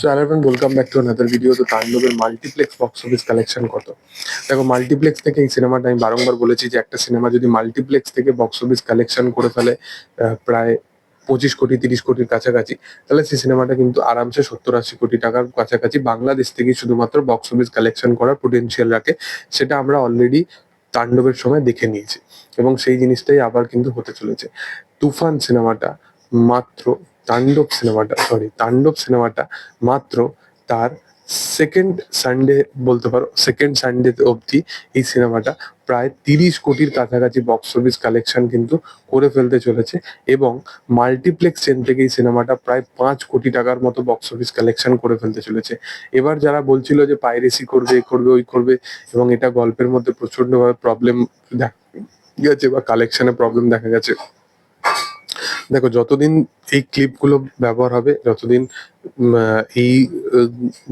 So hello everyone welcome back to another video তো তাণ্ডবের multiplex box office collection কত? দেখো মাল্টিপ্লেক্স থেকে এই সিনেমাটা আমি বারংবার বলেছি যে একটা সিনেমা যদি মাল্টিপ্লেক্স থেকে বক্স অফিস কালেকশন করে ফেলে প্রায় পঁচিশ কোটি, তিরিশ কোটির কাছাকাছি, তাহলে সেই সিনেমাটা কিন্তু আরামসে সত্তর, আশি কোটি টাকার কাছাকাছি বাংলাদেশ থেকেই শুধুমাত্র বক্স অফিস কালেকশন করার পোটেনশিয়াল রাখে। সেটা আমরা অলরেডি তাণ্ডবের সময় দেখে নিয়েছি। এবং সেই জিনিসটাই আবার কিন্তু হতে চলেছে। তুফান সিনেমাটা মাত্র তাণ্ডব সিনেমাটা সরি তাণ্ডব সিনেমাটা মাত্র তার সেকেন্ড সানডে বলতে পারো সেকেন্ড সানডে অবধি এই সিনেমাটা প্রায় তিরিশ কোটির কাছাকাছি বক্স অফিস কালেকশন কিন্তু করে ফেলতে চলেছে এবং মাল্টিপ্লেক্স চেন থেকে এই সিনেমাটা প্রায় পাঁচ কোটি টাকার মতো বক্স অফিস কালেকশন করে ফেলতে চলেছে। এবার যারা বলছিল যে পাইরেসি করবে, এ করবে, ওই করবে এবং এটা গল্পের মধ্যে প্রচন্ডভাবে প্রবলেম দেখা গেছে বা কালেকশনে প্রবলেম দেখা গেছে। দেখো, যতদিন এই ক্লিপগুলো ব্যবহার হবে, যতদিন এই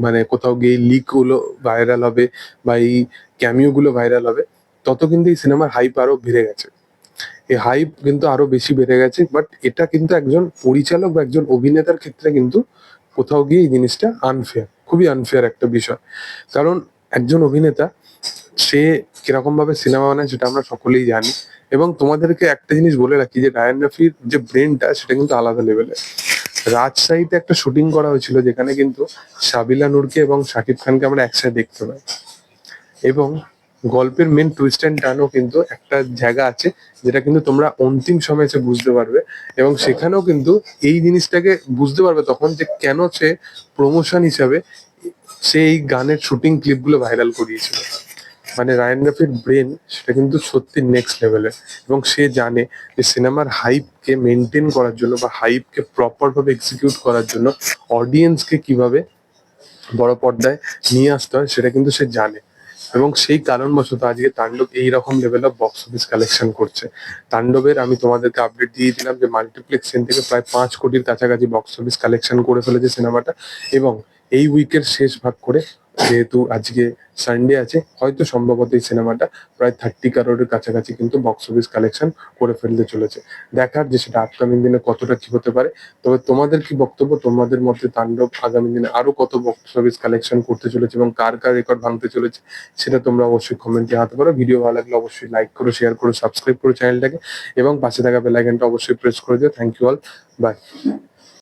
মানে কোথাও গিয়ে লিকগুলো ভাইরাল হবে বা এই ক্যামিও গুলো ভাইরাল হবে, তত কিন্তু এই সিনেমার হাইপ আরও বেড়ে গেছে। এই হাইপ কিন্তু আরও বেশি বেড়ে গেছে বাট এটা কিন্তু একজন পরিচালক বা একজন অভিনেতার ক্ষেত্রে কিন্তু কোথাও গিয়ে এই জিনিসটা আনফেয়ার খুবই আনফেয়ার একটা বিষয়। কারণ একজন অভিনেতা সে কীরকম ভাবে সিনেমা বানায় সেটা আমরা সকলেই জানি। এবং তোমাদেরকে একটা জিনিস বলে রাখি, যে রায়ান রফির যে ব্রেনটা সেটা কিন্তু আলাদা লেভেলের রাজশাহীতে একটা শুটিং করা হয়েছিল, যেখানে কিন্তু সাবিলা নূরকে এবং শাকিব খানকে আমরা একসাথে দেখতে পাই। এবং গল্পের মেন টুইস্ট অ্যান্ড টার্নও কিন্তু একটা জায়গা আছে, যেটা কিন্তু তোমরা অন্তিম সময় এসে বুঝতে পারবে। এবং সেখানেও কিন্তু এই জিনিসটাকে বুঝতে পারবে তখন যে কেন সে প্রমোশন হিসাবে সে এই গানের শুটিং ক্লিপগুলো ভাইরাল করিয়েছিল। মানে রায়ান রাফির ব্রেন সেটা কিন্তু সত্যি নেক্সট লেভেলের এবং সে জানে যে সিনেমার হাইপকে মেনটেন করার জন্য বা হাইপকে প্রপারভাবে এক্সিকিউট করার জন্য অডিয়েন্সকে কীভাবে বড় পর্দায় নিয়ে আসতে হয় সেটা কিন্তু সে জানে। এবং সেই কারণবশত আজকে তাণ্ডব এইরকম level of box office collection করছে। তাণ্ডবের আমি তোমাদেরকে আপডেট দিয়ে দিলাম যে মাল্টিপ্লেক্স থেকে প্রায় পাঁচ কোটির কাছাকাছি বক্স অফিস কালেকশন করে ফেলেছে সিনেমাটা এবং এই উইকের শেষ ভাগ করে যেহেতু আজকে সানডে আছে, হয়তো সম্ভবত এই সিনেমাটা প্রায় থার্টি কারোরের কাছাকাছি কিন্তু বক্স অফিস কালেকশন করে ফেলতে চলেছে। দেখার যে সেটা আপকামিং দিনে কতটা কি হতে পারে, তবে তোমাদের কি বক্তব্য? তোমাদের মধ্যে তাণ্ডব আগামী দিনে আরও কত বক্স অফিস কালেকশন করতে চলেছে এবং কার কার রেকর্ড ভাঙতে চলেছে, সেটা তোমরা অবশ্যই কমেন্টে হাতে পারো। ভিডিও ভালো লাগলে অবশ্যই লাইক করো শেয়ার করো সাবস্ক্রাইব করো চ্যানেলটাকে এবং পাশে থাকা বেল আইকনটা অবশ্যই প্রেস করে দিও। Thank you all by